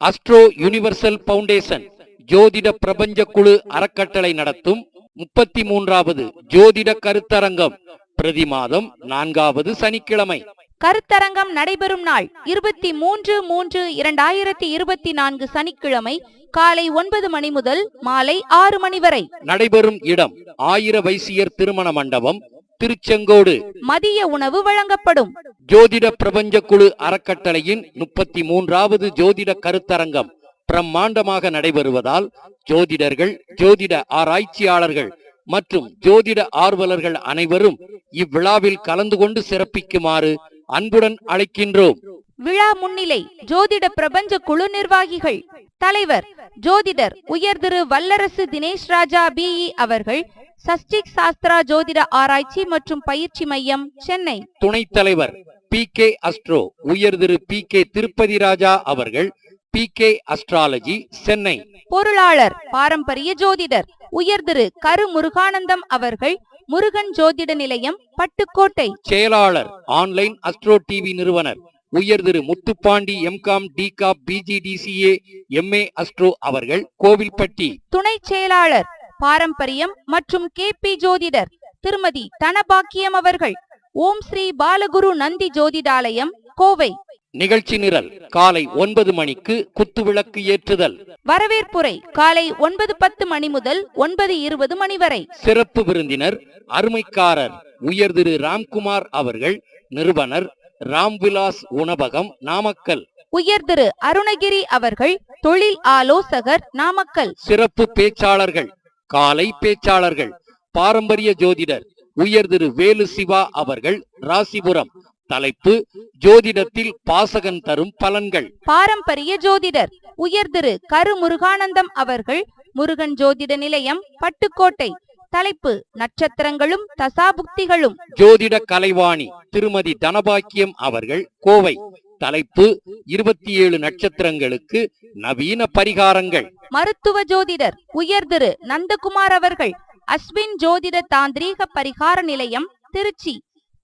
Astro universal foundation ஜோதிட பிரபஞ்ச குழு அறக்கட்டளை நடத்தும் முப்பத்தி மூன்றாவது ஜோதிட கருத்தரங்கம் பிரதி மாதம் நான்காவது சனிக்கிழமை கருத்தரங்கம் நடைபெறும் நாள் இருபத்தி மூன்று மூன்று இரண்டாயிரத்தி இருபத்தி நான்கு சனிக்கிழமை காலை ஒன்பது மணி முதல் மாலை ஆறு மணி வரை நடைபெறும் இடம் ஆயிர வைசியர் திருமண மண்டபம் திருச்செங்கோடு மதிய உணவு வழங்கப்படும் ஜோதிட பிரபஞ்ச குழு அறக்கட்டளையின் முப்பத்தி மூன்றாவது ஜோதிட கருத்தரங்கம் பிரம்மாண்டமாக நடைபெறுவதால் ஜோதிடர்கள் ஜோதிட ஆராய்ச்சியாளர்கள் மற்றும் ஜோதிட ஆர்வலர்கள் அனைவரும் இவ்விழாவில் கலந்து கொண்டு சிறப்பிக்குமாறு அன்புடன் அழைக்கின்றோம். விழா முன்னிலை ஜோதிட பிரபஞ்ச குழு நிர்வாகிகள் தலைவர் ஜோதிடர் உயர் திரு வல்லரசு தினேஷ் ராஜா பிஇ அவர்கள் சஷ்டிக் சாஸ்திரா ஜோதிட ஆராய்ச்சி மற்றும் பயிற்சி மையம் சென்னை. துணைத் தலைவர் பி கே அஸ்ட்ரோ உயர் திரு பி கே திருப்பதி ராஜா அவர்கள் பி கே அஸ்ட்ராலஜி சென்னை. பொருளாளர் பாரம்பரிய ஜோதிடர் உயர் திரு கரு முருகானந்தம் அவர்கள் முருகன் ஜோதிட நிலையம் பட்டுக்கோட்டை. செயலாளர் ஆன்லைன் அஸ்ட்ரோ டிவி நிறுவனர் உயர் திரு முத்துப்பாண்டி எம்காம் டிகாப் பிஜிடிசிஏ எம்ஏ அஸ்ட்ரோ அவர்கள் கோவில்பட்டி. துணை செயலாளர் பாரம்பரியம் மற்றும் கேபி ஜோதிடர் திருமதி தனபாக்கியம் அவர்கள் ஓம் ஸ்ரீ பாலகுரு நந்தி ஜோதிடாலயம் கோவை. நிகழ்ச்சி நிரல் காலை ஒன்பது மணிக்கு குத்துவிளக்கு ஏற்றுதல். வரவேற்புரை காலை ஒன்பது பத்து மணி முதல் ஒன்பது இருபது மணி வரை. சிறப்பு விருந்தினர் அருமைக்காரர் உயர் திரு ராம்குமார் அவர்கள் நிறுவனர் ராம்விலாஸ் உணவகம் நாமக்கல். உயர் திரு அருணகிரி அவர்கள் தொழில் ஆலோசகர் நாமக்கல். சிறப்பு பேச்சாளர்கள் காலை பேச்சாளர்கள் பாரம்பரிய ஜோதிடர் உயர் திரு வேலு சிவா அவர்கள் ராசிபுரம். தலைப்பு ஜோதிடத்தில் பாசகன் தரும் பலன்கள். பாரம்பரிய ஜோதிடர் உயர் திரு கரு முருகானந்தம் அவர்கள் முருகன் ஜோதிட நிலையம் பட்டுக்கோட்டை. தலைப்பு நட்சத்திரங்களும் தசாபுக்திகளும். ஜோதிட கலைவாணி திருமதி தனபாக்கியம் அவர்கள் கோவை. தலைப்பு இருபத்தி ஏழு நட்சத்திரங்களுக்கு நவீன பரிகாரங்கள். மருத்துவ ஜோதிடர் உயர் திரு நந்தகுமார் அவர்கள் அஸ்வின் ஜோதிட தாந்திரீக பரிகார நிலையம் திருச்சி.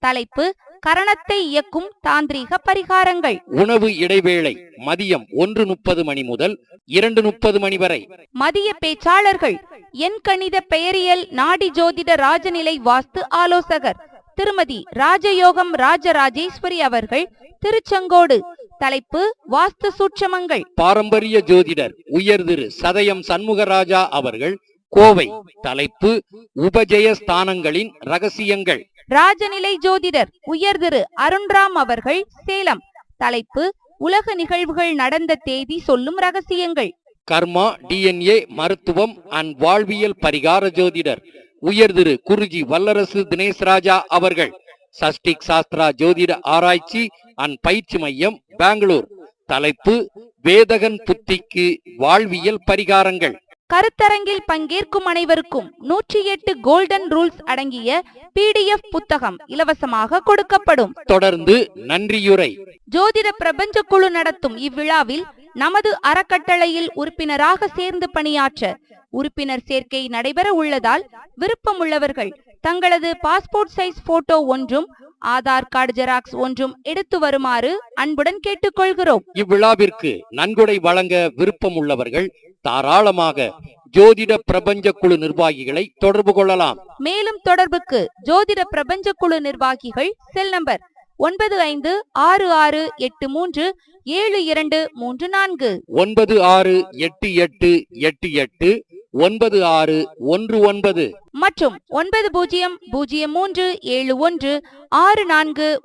தலைப்பு கரணத்தை இயக்கும் தாந்திரீக பரிகாரங்கள். உணவு இடைவேளை மதியம் ஒன்று முப்பது மணி முதல் இரண்டு முப்பது மணி வரை. மதிய பேச்சாளர்கள் எண் கணித பெயரியல் நாடி ஜோதிட ராஜநிலை வாஸ்து ஆலோசகர் திருமதி ராஜயோகம் ராஜராஜேஸ்வரி அவர்கள் திருச்செங்கோடு. தலைப்பு வாஸ்து சூட்சமங்கள். பாரம்பரிய ஜோதிடர் உயர் திரு சதயம் சண்முகராஜா அவர்கள் கோவை தலைப்பு உபஜய ஸ்தானங்களின் ரகசியங்கள். ராஜநிலை ஜோதிடர் உயர் திரு அருண்ராம் அவர்கள் சேலம். தலைப்பு உலக நிகழ்வுகள் நடந்த தேதி சொல்லும் ரகசியங்கள். கர்மா டிஎன்ஏ மருத்துவம் அண்ட் வாழ்வியல் பரிகார ஜோதிடர். உயர் திரு குருஜி வல்லரசு தினேஷ் ராஜா அவர்கள். சஷ்டிக் சாஸ்திரா ஜோதிட ஆராய்ச்சி அண்ட் பயிற்சி மையம் பெங்களூர். தலைப்பு வேதகன் புத்திக்கு வாழ்வியல் பரிகாரங்கள். கருத்தரங்கில் பங்கேற்கும் அனைவருக்கும் நூற்றி எட்டு கோல்டன் ரூல்ஸ் அடங்கிய பிடிஎஃப் புத்தகம் இலவசமாக கொடுக்கப்படும். தொடர்ந்து நன்றியுரை. ஜோதிட பிரபஞ்ச குழு நடத்தும் இவ்விழாவில் நமது அறக்கட்டளையில் உறுப்பினராக சேர்ந்து பணியாற்ற உறுப்பினர் சேர்க்கை நடைபெற உள்ளதால் விருப்பமுள்ளவர்கள் தங்களது பாஸ்போர்ட் சைஸ் போட்டோ ஒன்றும் ஆதார் கார்டு ஜெராக்ஸ் ஒன்றும் எடுத்து வருமாறு அன்புடன் கேட்டுக்கொள்கிறோம். இவ்விழாவிற்கு நன்கொடை வழங்க விருப்பம் உள்ளவர்கள் தாராளமாக ஜோதிட பிரபஞ்ச குழு நிர்வாகிகளை தொடர்பு கொள்ளலாம். மேலும் தொடர்புக்கு ஜோதிட பிரபஞ்ச குழு நிர்வாகிகள் செல் நம்பர் ஒன்பது ஐந்து ஆறு ஆறு எட்டு மூன்று ஏழு இரண்டு மூன்று நான்கு. ஒன்பது ஆறு எட்டு எட்டு எட்டு எட்டு ஒன்பது ஆறு ஒன்று ஒன்பது. மற்றும் ஒன்பது பூஜ்ஜியம் பூஜ்ஜியம் மூன்று ஏழு ஒன்று ஆறு நான்கு